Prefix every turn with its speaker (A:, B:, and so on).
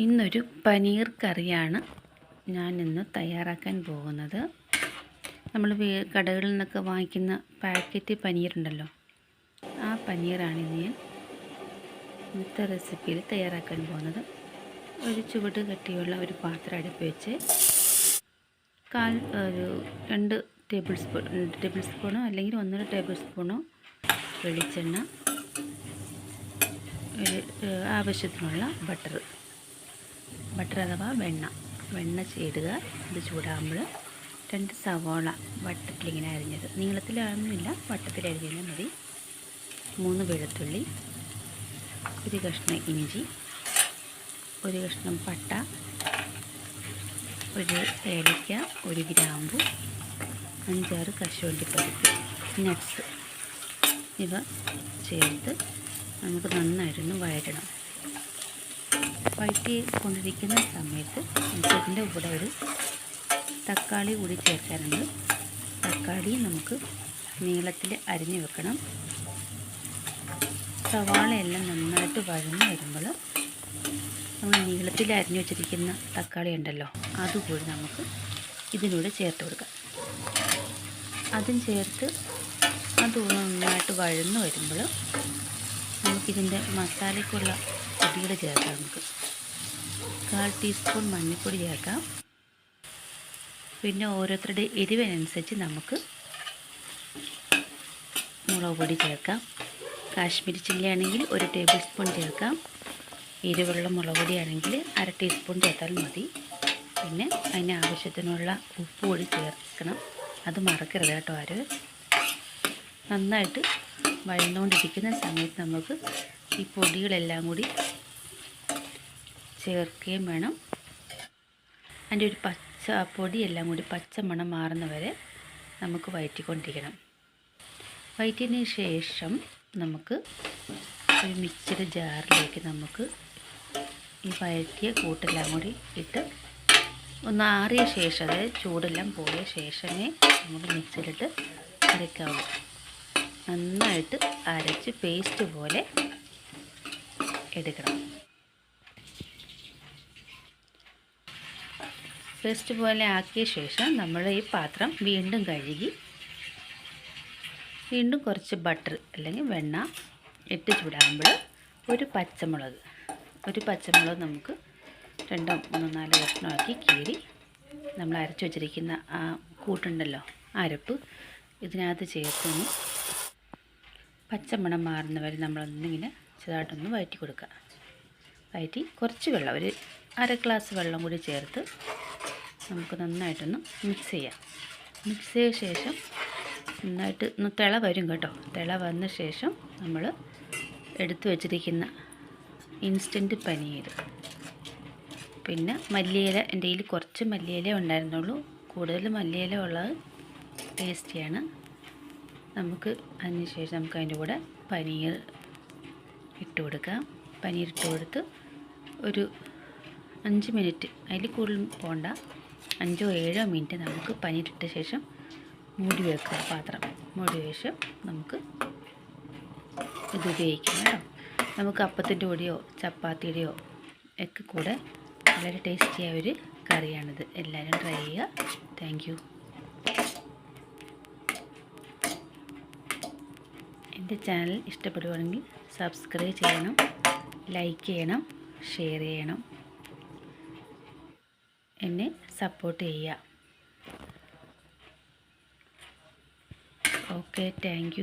A: ഇന്നൊരു പനീർ കറിയാണ് ഞാൻ ഇന്ന് തയ്യാറാക്കാൻ പോകുന്നത്. നമ്മൾ കടകളിൽ നിന്നൊക്കെ വാങ്ങിക്കുന്ന പാക്കറ്റ് പനീറുണ്ടല്ലോ ആ പനീറാണ് ഇന്ന് ഞാൻ ഇന്നത്തെ റെസിപ്പിയിൽ തയ്യാറാക്കാൻ പോകുന്നത്. ഒരു ചുവട് കട്ടിയുള്ള ഒരു പാത്രം അടുപ്പ് വെച്ച് കാൽ ഒരു രണ്ട് ടേബിൾ സ്പൂൺ രണ്ട് ടേബിൾ സ്പൂണോ അല്ലെങ്കിൽ ഒന്നര ടേബിൾ സ്പൂണോ വെളിച്ചെണ്ണ ഒരു ആവശ്യത്തിനുള്ള ബട്ടർ ബട്ടർ അഥവാ വെണ്ണ. വെണ്ണ ചേടുക ഇത് ചൂടാകുമ്പോൾ രണ്ട് സവോള വട്ടത്തിലിങ്ങനെ അരിഞ്ഞത്. നീളത്തിലൊന്നുമില്ല വട്ടത്തിൽ അരിഞ്ഞാൽ മതി. മൂന്ന് വെളുത്തുള്ളി. ഒരു കഷ്ണം ഇഞ്ചി. ഒരു കഷ്ണം പട്ട. ഒരു ഏലയ്ക്ക ഒരു ഗ്രാമ്പു. അഞ്ചാറ് കശുവണ്ടിപ്പരിപ്പ് നട്ട്സ് ഇവ ചേർത്ത് നമുക്ക് നന്നായിട്ടൊന്ന് വഴറ്റണം. വഴറ്റി കൊണ്ടിരിക്കുന്ന സമയത്ത് നമുക്ക് ഇതിന്റെ കൂടെ ഒരു തക്കാളി കൂടി ചേർക്കാനുണ്ട് തക്കാളി നമുക്ക് നീളത്തിൽ അരിഞ്ഞു വെക്കണം. സവാളയെല്ലാം നന്നായിട്ട് വഴന്ന് വരുമ്പോൾ നമ്മൾ നീളത്തിൽ അരിഞ്ഞു വെച്ചിരിക്കുന്ന തക്കാളി ഉണ്ടല്ലോ അതുകൂടി നമുക്ക് ഇതിലൂടെ ചേർത്ത് കൊടുക്കാം. അതും ചേർത്ത് അത് നന്നായിട്ട് വഴന്ന് വരുമ്പോൾ നമുക്കിതിന്റെ മസാലയ്ക്കുള്ള പൊടികൾ ചേർക്കാം നമുക്ക്. കാൽ ടീസ്പൂൺ മഞ്ഞൾപ്പൊടി ചേർക്കാം. പിന്നെ ഓരോരുത്തരുടെ എരിവിനനുസരിച്ച് നമുക്ക് മുളക് പൊടി ചേർക്കാം. കാശ്മീരി ചില്ലി ആണെങ്കിൽ ഒരു ടേബിൾ സ്പൂൺ ചേർക്കാം. എരിവുള്ള മുളക് പൊടിയാണെങ്കിൽ അര ടീസ്പൂൺ ചേർത്താൽ മതി. പിന്നെ അതിന് ആവശ്യത്തിനുള്ള ഉപ്പ് കൂടി ചേർക്കണം. അത് മറക്കരുത് കേട്ടോ ആര്. നന്നായിട്ട് വഴന്നുകൊണ്ടിരിക്കുന്ന സമയത്ത് നമുക്ക് ഈ പൊടികളെല്ലാം കൂടി ചേർക്കുകയും വേണം. അതിന്റെ ഒരു പച്ച പൊടിയെല്ലാം കൂടി പച്ച മണം മാറുന്ന വരെ നമുക്ക് വയറ്റിക്കൊണ്ടിരിക്കണം. വയറ്റിയതിന് ശേഷം നമുക്ക് ഒരു മിക്സർ ജാറിലേക്ക് നമുക്ക് ഈ വയറ്റിയ കൂട്ടെല്ലാം കൂടി ഇട്ട് ഒന്ന് ആറിയ ശേഷം അതായത് ചൂടെല്ലാം പോയ ശേഷമേ നമുക്ക് മിക്സിയിലിട്ട് അരയ്ക്കാവൂ നന്നായിട്ട് അരച്ച് പേസ്റ്റ് പോലെ എടുക്കണം. പേസ്റ്റ് പോലെ ആക്കിയ ശേഷം നമ്മൾ ഈ പാത്രം വീണ്ടും കഴുകി വീണ്ടും കുറച്ച് ബട്ടർ അല്ലെങ്കിൽ വെണ്ണ ഇട്ട് ചൂടാകുമ്പോൾ ഒരു പച്ചമുളക് ഒരു പച്ചമുളക് നമുക്ക് രണ്ടോ മൂന്നോ നാലോ കഷ്ണമാക്കി കീറി നമ്മൾ അരച്ചു വച്ചിരിക്കുന്ന ആ കൂട്ടുണ്ടല്ലോ അരപ്പ് ഇതിനകത്ത് ചേർത്തൊന്ന് പച്ചമണം മാറുന്നവരെ നമ്മളൊന്നിങ്ങനെ ചെറുതായിട്ടൊന്ന് വഴറ്റി കൊടുക്കുക. വഴറ്റി കുറച്ച് വെള്ളം ഒരു അര ഗ്ലാസ് വെള്ളം കൂടി ചേർത്ത് നമുക്ക് നന്നായിട്ടൊന്ന് മിക്സ് ചെയ്യാം. മിക്സ് ചെയ്ത ശേഷം നന്നായിട്ട് ഒന്ന് തിള വരും കേട്ടോ. തിള വന്ന ശേഷം നമ്മൾ എടുത്തു വച്ചിരിക്കുന്ന ഇൻസ്റ്റന്റ് പനീർ. പിന്നെ മല്ലിയില എന്റെ കയ്യിൽ കുറച്ച് മല്ലിയില ഉണ്ടായിരുന്നുള്ളൂ. കൂടുതൽ മല്ലിയില ഉള്ളത് ടേസ്റ്റിയാണ് നമുക്ക് അതിന് ശേഷം നമുക്ക് അതിന്റെ കൂടെ പനീർ ഇട്ട് കൊടുക്കുക പനീർ ഇട്ട് കൊടുത്ത് ഒരു അഞ്ച് മിനിറ്റ് അതിൽ കൂടുതൽ പോകണ്ട അഞ്ചോ ഏഴോ മിനിറ്റ് നമുക്ക് പനീർ ഇട്ട ശേഷം മൂടി വെക്കുക പാത്രം. മൂടി ശേഷം നമുക്ക് ഇത് ഉപയോഗിക്കാം കേട്ടോ. നമുക്ക് അപ്പത്തിന്റെ കൂടെയോ ചപ്പാത്തിയുടെയോ ഒക്കെ കൂടെ വളരെ ടേസ്റ്റിയായ ഒരു കറിയാണിത്. എല്ലാവരും ട്രൈ ചെയ്യുക. താങ്ക് എന്റെ ചാനൽ ഇഷ്ടപ്പെടുവാണെങ്കിൽ സബ്സ്ക്രൈബ് ചെയ്യണം ലൈക്ക് ചെയ്യണം ഷെയർ ചെയ്യണം. എന്നെ സപ്പോർട്ട് ചെയ്യുക. Okay thank